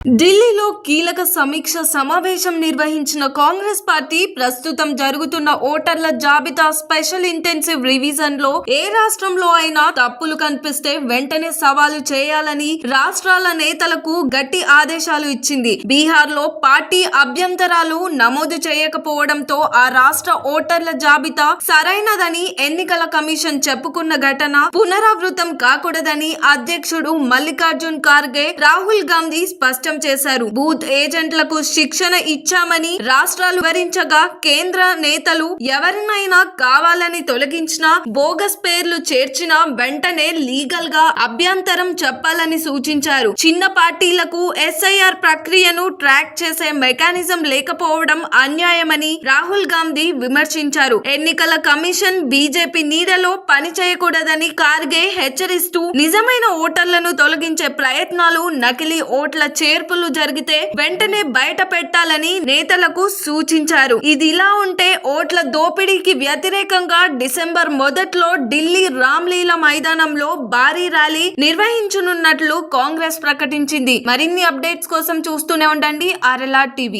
ఢిల్లీలో కీలక సమీక్ష సమావేశం నిర్వహించిన కాంగ్రెస్ పార్టీ ప్రస్తుతం జరుగుతున్న ఓటర్ల జాబితా స్పెషల్ ఇంటెన్సివ్ రివిజన్లో ఏ రాష్ట్రంలో అయినా తప్పులు కనిపిస్తే వెంటనే సవాలు చేయాలని రాష్ట్రాల నేతలకు గట్టి ఆదేశాలు ఇచ్చింది. బీహార్లో పార్టీ అభ్యంతరాలు నమోదు చేయకపోవడంతో ఆ రాష్ట్ర ఓటర్ల జాబితా సరైనదని ఎన్నికల కమిషన్ చెప్పుకున్న ఘటన పునరావృతం కాకూడదని అధ్యక్షుడు మల్లికార్జున్ ఖార్గే రాహుల్ గాంధీ స్పష్టం చేశారు. బూత్ ఏజెంట్లకు శిక్షణ ఇచ్చామని రాష్ట్రాలు వివరించగా కేంద్ర నేతలు ఎవరినైనా కావాలని తొలగించిన బోగస్ పేర్లు చేర్చిన వెంటనే లీగల్గా అభ్యంతరం చెప్పాలని సూచించారు. చిన్న పార్టీలకు ఎస్ఐఆర్ ప్రక్రియను ట్రాక్ చేసే మెకానిజం లేకపోవడం అన్యాయమని రాహుల్ గాంధీ విమర్శించారు. ఎన్నికల కమిషన్ బీజేపీ నీడలో పని చేయకూడదని ఖార్గే హెచ్చరిస్తూ నిజమైన ఓటర్లను తొలగించే ప్రయత్నాలు నకిలీ ఓట్ల చేర్పులు జరిగితే వెంటనే బయట పెట్టాలని నేతలకు సూచించారు. ఇది ఇలా ఉంటే ఓట్ల దోపిడీకి వ్యతిరేకంగా డిసెంబర్ మొదట్లో ఢిల్లీ రామ్లీలా మైదానంలో భారీ ర్యాలీ నిర్వహించనున్నట్లు కాంగ్రెస్ ప్రకటించింది. మరిన్ని అప్డేట్స్ కోసం చూస్తూనే ఉండండి. RLR TV.